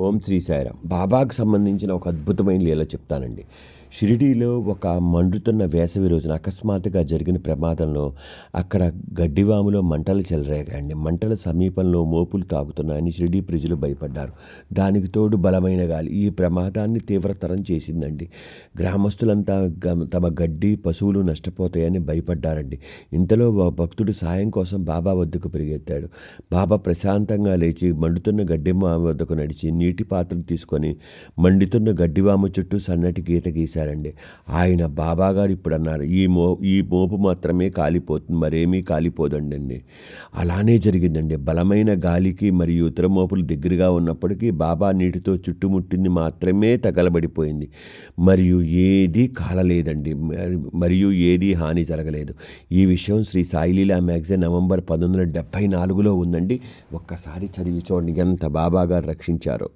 ఓం శ్రీ సాయిరామ్. బాబాకు సంబంధించిన ఒక అద్భుతమైన లీల చెప్తానండి. షిరిడీలో ఒక మండుతున్న వేసవి రోజున అకస్మాత్తుగా జరిగిన ప్రమాదంలో అక్కడ గడ్డివాములో మంటలు చెలరేగాయండి. మంటల సమీపంలో మోపులు తాగుతున్నాయని షిరిడీ ప్రజలు భయపడ్డారు. దానికి తోడు బలమైన గాలి ఈ ప్రమాదాన్ని తీవ్రతరం చేసిందండి. గ్రామస్తులంతా గ- తమ గడ్డి పశువులు నష్టపోతాయని భయపడ్డారండి. ఇంతలో భక్తుడు సాయం కోసం బాబా వద్దకు పరిగెత్తాడు. బాబా ప్రశాంతంగా లేచి మండుతున్న గడ్డివామ వద్దకు నడిచి నీటి పాత్రను తీసుకొని మండుతున్న గడ్డివామ చుట్టూ సన్నటి గీత గీశారండి. ఆయన బాబా గారు ఇప్పుడు అన్నారు ఈ మో ఈ మోపు మాత్రమే కాలిపోతుంది మరేమీ కాలిపోదండి అండి అలానే జరిగిందండి. బలమైన గాలికి మరియు ఇతర మోపులు దగ్గరగా ఉన్నప్పటికీ బాబా నీటితో చుట్టుముట్టింది మాత్రమే తగలబడిపోయింది. మరియు ఏదీ కాలలేదండి. మరియు ఏదీ హాని జరగలేదు. ఈ విషయం శ్రీ సాయిలీలా మ్యాగజైన్ నవంబర్ పంతొమ్మిది వందల డెబ్భై నాలుగులో ఉందండి. ఒక్కసారి చదివి చూడండి ఎంత బాబా గారు రక్షించారో.